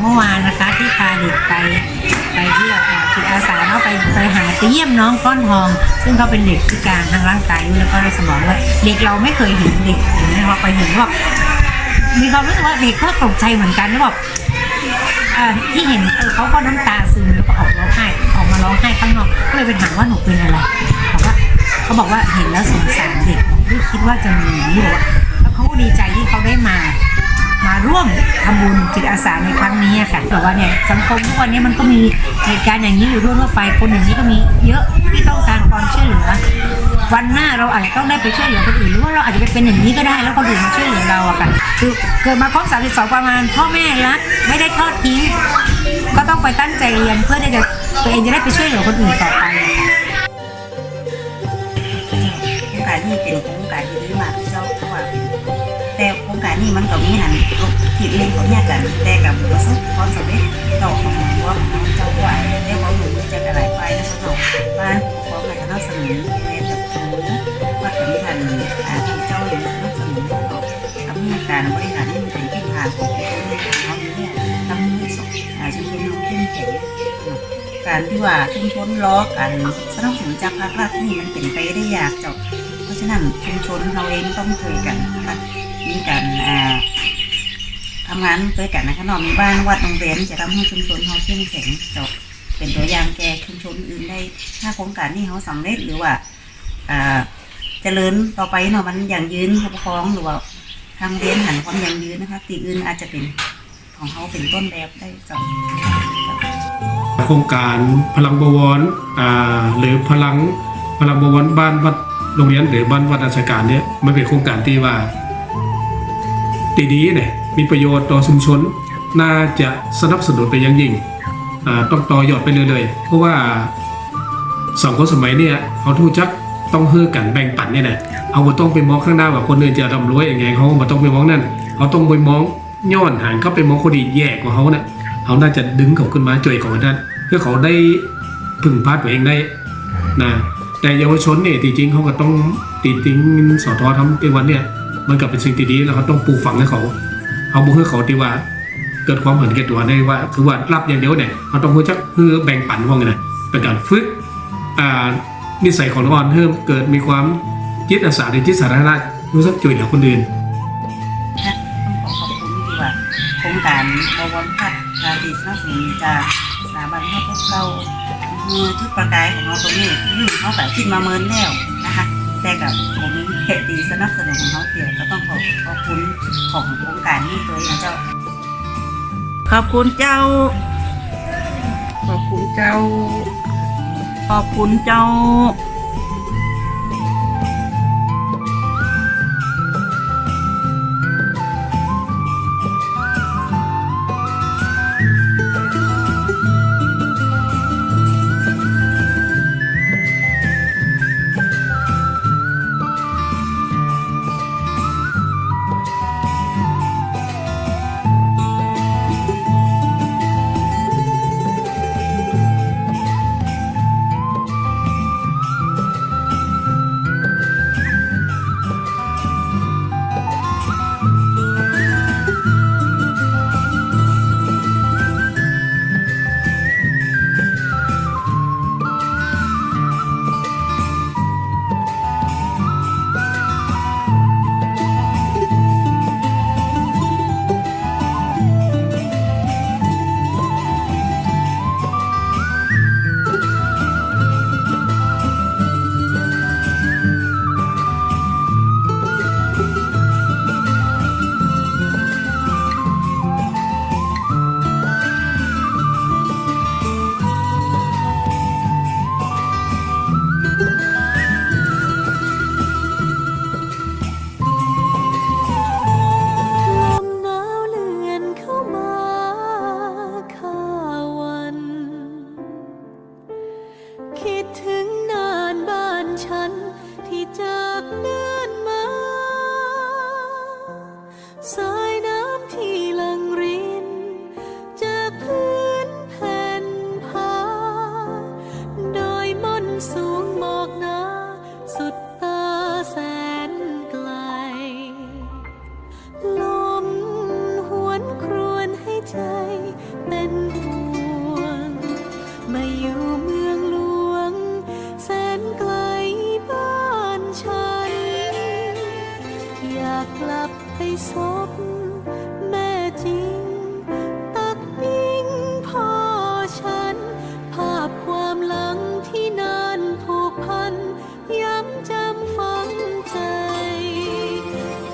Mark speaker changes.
Speaker 1: เมื่อวานนะ
Speaker 2: คะ
Speaker 3: ที่พาเด็กไปไปเที่ยวอ่าจิตอาสาเนาะไปไปหาไปเยี่ยมน้องก้อนทอง ซึ่งเขาเป็นเด็กพิการทางร่างกายด้วยแล้วก็สมองด้วยเด็กเราไม่เคยเห็นเด็กเห็นไหมว่าไปเห็นว่ามีความรู้สึกว่าเด็กก็ตกใจเหมือนกันแล้วบอ่าที่เห็นเออเขาก็น้ำตาซึมแล้วก็ออกร้องไห้ออกมาร้องไห้ข้างนอกก็เลยไปถามว่าหนูเป็นอะไรบอกว่าเขาบอกว่าเห็นแล้วสงสารเด็กไม่คิดว่าจะมีอย่างนี้บอกว่าแล้วเขาก็ดีใจที่เขาได้มา มาร่วมทำบุญจิตอาสาในครั้งนี้ค่ะแต่ว่าเนี่ยสังคมทุกวันนี้มันก็มีเหตุการณ์อย่างนี้อยู่ทั่วๆไปคนอย่างนี้ก็มีเยอะที่ต้องการความช่วยเหลือวันหน้าเราอาจจะต้องได้ไปช่วยเหลือคนอื่นหรือว่าเราอาจจะไปเป็นอย่างนี้ก็ได้แล้วคนอื่นมาช่วยเหลือเราอะค่ะคือเกิดมาครบ32 ประมาณ พ่อแม่รักไม่ได้ทอดทิ้งก็ต้องไปตั้งใจเรียนเพื่อที่จะตัวเองจะได้ไปช่วยเหลือคนอื่นต่อไป
Speaker 4: โครงการนี้เป็นโครงการที่ดีมากเจ้าเพราะว่า แต่โครงการนี้มันก็มีหันที่อื่นเขาแยกกันแต่กับประสบความสำเร็จเจ้าของว่าของเจ้าว่าได้ความรู้จากหลายฝ่ายนะครับเนาะบ้านผู้ปกครองก็สนับสนุนในแบบสูงว่าถึงทันอ่าที่เจ้าอย่างสนับสนุนเราทำให้การบริหารนี่มันเป็นที่ผ่านของคนของเขาเนี่ยทำให้สอ่าชุมชนเราเข้มแข็งการที่ว่าชุมชนล้อกันสนับสนุนจากภาครัฐนี่มันเป็นไปได้ยากจ้าเพราะฉะนั้นชุมชนเราเองต้องช่วยกันนะคะ มีการอ่าทำงานช่วยกันนะคะนอกมีบ้านวัดโรงเรียนจะทำให้ชุมชนเราเข้มแข็งจ้าเป็นตัวอย่างแก่ชุมชนอื่นได้ถ้าโครงการนี้เขาสำเร็จหรือว่าอ่าเจริญต่อไปเนาะมันอย่างยืนปกครองหรือว่าทางเรียนหันความอย่างยืนนะคะตีอื่นอาจจะเป็นของเขาเป็นต้นแบบได้จ้า
Speaker 5: โครงการพลังบวรอ่าหรือพลังพลังบวรบ้านวัดโรงเรียนหรือบ้านวัดราชการเนี่ยมันเป็นโครงการที่ว่า ตีดีเนี่ยมีประโยชน์ต่อชุมชน น่าจะสนับสนุนไปยังยิ่งต้องต่อยอดไปเรื่อยๆเพราะว่าสังคมสมัยเนี่ยเขาทูจักต้องเฮือกันแบ่งปันเนี่ยนะเอาบ่ต้องไปมองข้างหน้าว่าคนอื่นจะร่ำรวยอยังไงเขาบ่ต้องไปมองนั่นเขาต้องไปมองย้อนหันเข้าไปมองคนดีแย่กว่าเขาเนี่ยเขาน่าจะดึงเขาขึ้นมาจ่วยเขาได้นเพื่อเขาได้พึ่งพาตัวเองได้นะแต่เยาวชนเนี่ยจริงๆเขาก็ต้องติดติงสอทอทำในวันเนี่ย มันก็เป็นสิ่งที่ดีแล้วเขาต้องปลูกฝังให้เขาเขาบุกให้เขาที่ว่าเกิดความเห็นแก่ตัวได้ว่าคือว่ารับอย่างเดียวเนี่ยเขาต้องรู้จักคือแบ่งปันว่าไงนะเป็นการฝึกอ่านิสัยของละครเพิ่มเกิดมีความจิตอาสาในจิตสาธารณะรู้สึกช่วยเหลือคนอื่น
Speaker 4: ต้องขอขอบคุณที่ว่าโครงการบวรพัฒน์การดีสนับสนุนจากสถาบันพระพุทธเก้า
Speaker 6: มือทุกประกายของเราตรงนี้อืมเขาแต่คิดมาเมินแล้ว ดีสนับสนุนของเขาเกี่ยวก็ต้องขอขอบคุณของโครงการนี้ตัวเองเจ้า ขอบคุณเจ้า ขอบคุณเจ้า ขอบคุณเจ้า